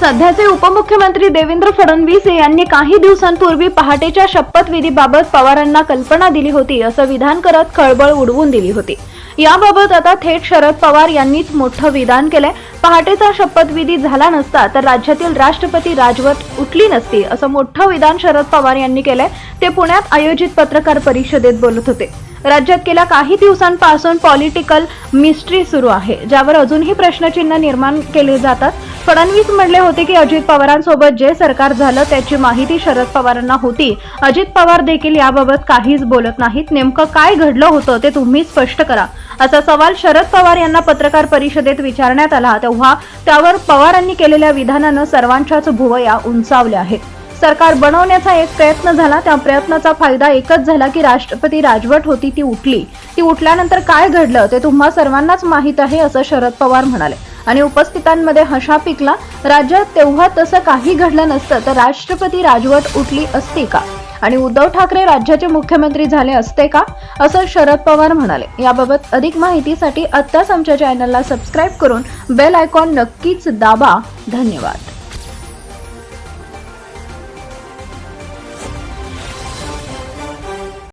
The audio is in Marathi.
सध्याचे उपमुख्यमंत्री देवेंद्र फडणवीस यांनी काही दिवसांपूर्वी पहाटेच्या शपथविधीबाबत पवारांना कल्पना दिली होती असं विधान करत खळबळ उडवून दिली होती. याबाबत आता थेट शरद पवार यांनीच मोठं विधान केलंय. पहाटेचा शपथविधी झाला नसता तर राज्यातील राष्ट्रपती राजवट उठली नसती असं मोठं विधान शरद पवार यांनी केलंय. ते पुण्यात आयोजित पत्रकार परिषदेत बोलत होते. राज्यात गेल्या काही दिवसांपासून पॉलिटिकल मिस्ट्री सुरू आहे ज्यावर अजूनही प्रश्नचिन्ह निर्माण केले जातात. फडणवीस म्हणले होते की अजित पवारांसोबत जे सरकार झालं त्याची माहिती शरद पवारांना होती. अजित पवार देखील याबाबत काहीच बोलत नाहीत. नेमकं काय घडलं होतं ते तुम्ही स्पष्ट करा. असा सवाल शरद पवार यांना पत्रकार परिषदेत विचारण्यात आला. तेव्हा त्यावर पवारांनी केलेल्या विधानानं सर्वांच्याच भुवया उंचावल्या आहेत. सरकार बनवण्याचा एक प्रयत्न झाला त्या प्रयत्नाचा फायदा एकच झाला की राष्ट्रपती राजवट होती ती उठली. ती उठल्यानंतर काय घडलं ते तुम्हा सर्वांनाच माहीत आहे असं शरद पवार म्हणाले. आणि उपस्थितांमध्ये हशा पिकला राज्यात तेव्हा तसं काही घडलं नसतं तर राष्ट्रपती राजवट उठली असती का? आणि उद्धव ठाकरे राज्याचे मुख्यमंत्री झाले असते का? असं शरद पवार म्हणाले. याबाबत अधिक माहितीसाठी आत्ताच आमच्या चॅनलला सबस्क्राईब करून बेल आयकॉन नक्कीच दाबा. धन्यवाद.